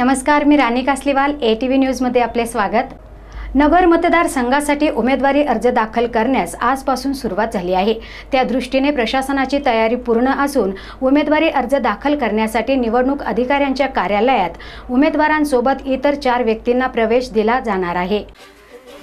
नमस्कार मी Rani Kasliwal A T V न्यूजमध्ये आपले स्वागत. नगर मतदारसंघासाठी उमेदवारी अर्ज दाखल करण्यास आजपासून सुरुवात झाली आहे. त्या दृष्टीने प्रशासनाची तयारी पूर्ण असून उमेदवारी अर्ज दाखल करण्यासाठी निवडणूक अधिकाऱ्यांच्या कार्यालयात उमेदवारांसोबत इतर चार व्यक्तींना प्रवेश दिला जाणार आहे.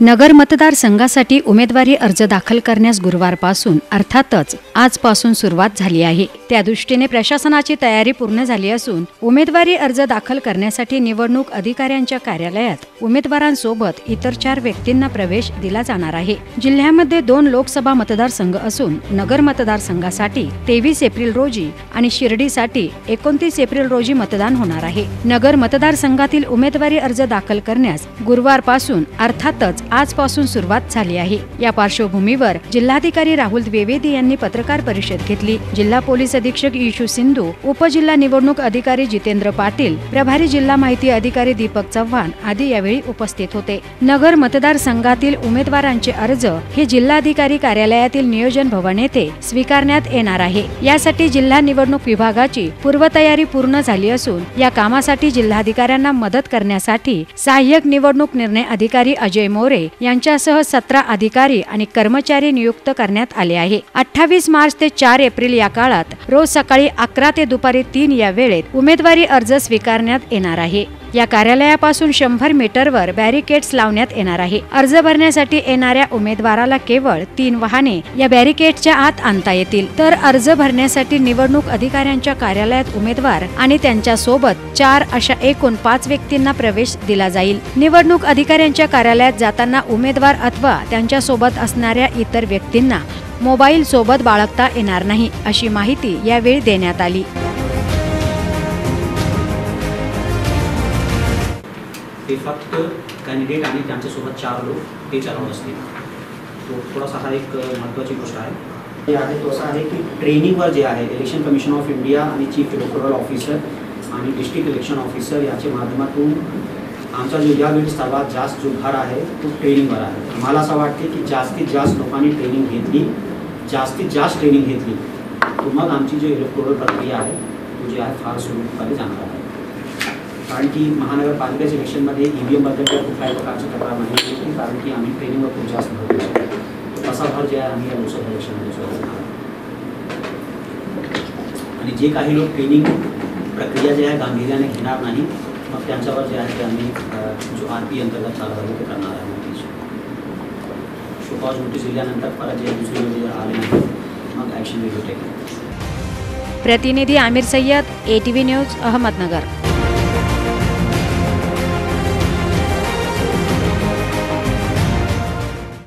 नगर मतदारसंघासाठी उमेदवारी अर्ज दाखल करण्यास गुरुवारपासून अर्थातच आजपासून सुरुवात झाली आहे. त्या दृष्टीने प्रशासनाची तयारी पूर्ण झाली असून उमेदवारी अर्ज दाखल करण्यासाठी निवडणूक अधिकाऱ्यांच्या कार्यालयात उमेदवारांसोबत इतर चार व्यक्तींना प्रवेश दिला जाणार आहे. जिल्ह्यामध्ये दोन लोकसभा मतदारसंघ असून नगर मतदारसंघासाठी तेवीस एप्रिल रोजी आणि शिर्डीसाठी एकोणतीस एप्रिल रोजी मतदान होणार आहे. नगर मतदारसंघातील उमेदवारी अर्ज दाखल करण्यास गुरुवारपासून अर्थातच आजपासून सुरुवात झाली आहे. या पार्श्वभूमीवर जिल्हाधिकारी राहुल द्विवेदी यांनी पत्रकार परिषद घेतली. जिल्हा पोलीस अधीक्षक इशू सिंधू उपजिल्हा निवडणूक अधिकारी जितेंद्र पाटील प्रभारी जिल्हा माहिती अधिकारी दीपक चव्हाण आदी यावेळी उपस्थित होते. नगर मतदारसंघातील उमेदवारांचे अर्ज हे जिल्हाधिकारी कार्यालयातील नियोजन भवन येथे स्वीकारण्यात येणार आहे. यासाठी जिल्हा निवडणूक विभागाची पूर्वतयारी पूर्ण झाली असून या कामासाठी जिल्हाधिकाऱ्यांना मदत करण्यासाठी सहाय्यक निवडणूक निर्णय अधिकारी अजय मोरे यांच्यासह सतरा अधिकारी आणि कर्मचारी नियुक्त करण्यात आले आहे. अठ्ठावीस मार्च ते चार एप्रिल या काळात रोज सकाळी अकरा ते दुपारी तीन या वेळेत उमेदवारी अर्ज स्वीकारण्यात येणार आहे. या कार्यालयापासून शंभर मीटरवर बॅरिकेड्स लावण्यात येणार आहे. अर्ज भरण्यासाठी येणाऱ्या उमेदवाराला केवळ तीन वाहने या बॅरिकेडच्या आत आणता येतील. तर अर्ज भरण्यासाठी निवडणूक अधिकाऱ्यांच्या कार्यालयात उमेदवार आणि त्यांच्यासोबत चार अशा एकूण पाच व्यक्तींना प्रवेश दिला जाईल. निवडणूक अधिकाऱ्यांच्या कार्यालयात जाताना उमेदवार अथवा त्यांच्यासोबत असणाऱ्या इतर व्यक्तींना मोबाईल सोबत बाळगता येणार नाही अशी माहिती यावेळी देण्यात आली. ते फक्त कॅन्डिडेट आणि त्यांच्यासोबत चार लोक ते चालवत असतील तो थोडासा हा एक महत्त्वाची गोष्ट आहे. जे आहे तो असा आहे की ट्रेनिंगवर जे आहे इलेक्शन कमिशन ऑफ इंडिया आणि चीफ इलेक्टोरल ऑफिसर आणि डिस्ट्रिक्ट इलेक्शन ऑफिसर याच्या माध्यमातून आमचा जो यावेळी सर्वात जास्त जो भर आहे तो ट्रेनिंगवर आहे. मला असं वाटते की जास्तीत जास्त लोकांनी ट्रेनिंग घेतली जास्तीत जास्त ट्रेनिंग घेतली तर मग आमची जी इलेक्टोरल प्रक्रिया आहे तो जी आहे फार सुरळीतपणे जाणार आहे. कारण की महानगरपालिकेच्या इलेक्शनमध्ये ई व्ही एमबद्दल काही कुठल्याही प्रकारची तक्रार नाही होती कारण की आम्ही ट्रेनिंगवर खूप जास्त भर दिला. तसा भर जे आहे आम्ही या लोकसभा इलेक्शनमध्ये सुद्धा आणि जे काही लोक ट्रेनिंग प्रक्रिया जे आहे गांभीर्याने घेणार नाही मग त्यांच्यावर जे आहे ते आम्ही जो आर पी अंतर्गत चालू आहे ते करणार आहे नोटीस शोकॉज नोटीस दिल्यानंतर परत जे दुसरी वेळी जर आले नाही मग ॲक्शन वेगळी प्रतिनिधी Aamir Sayyad A T V news Ahmednagar.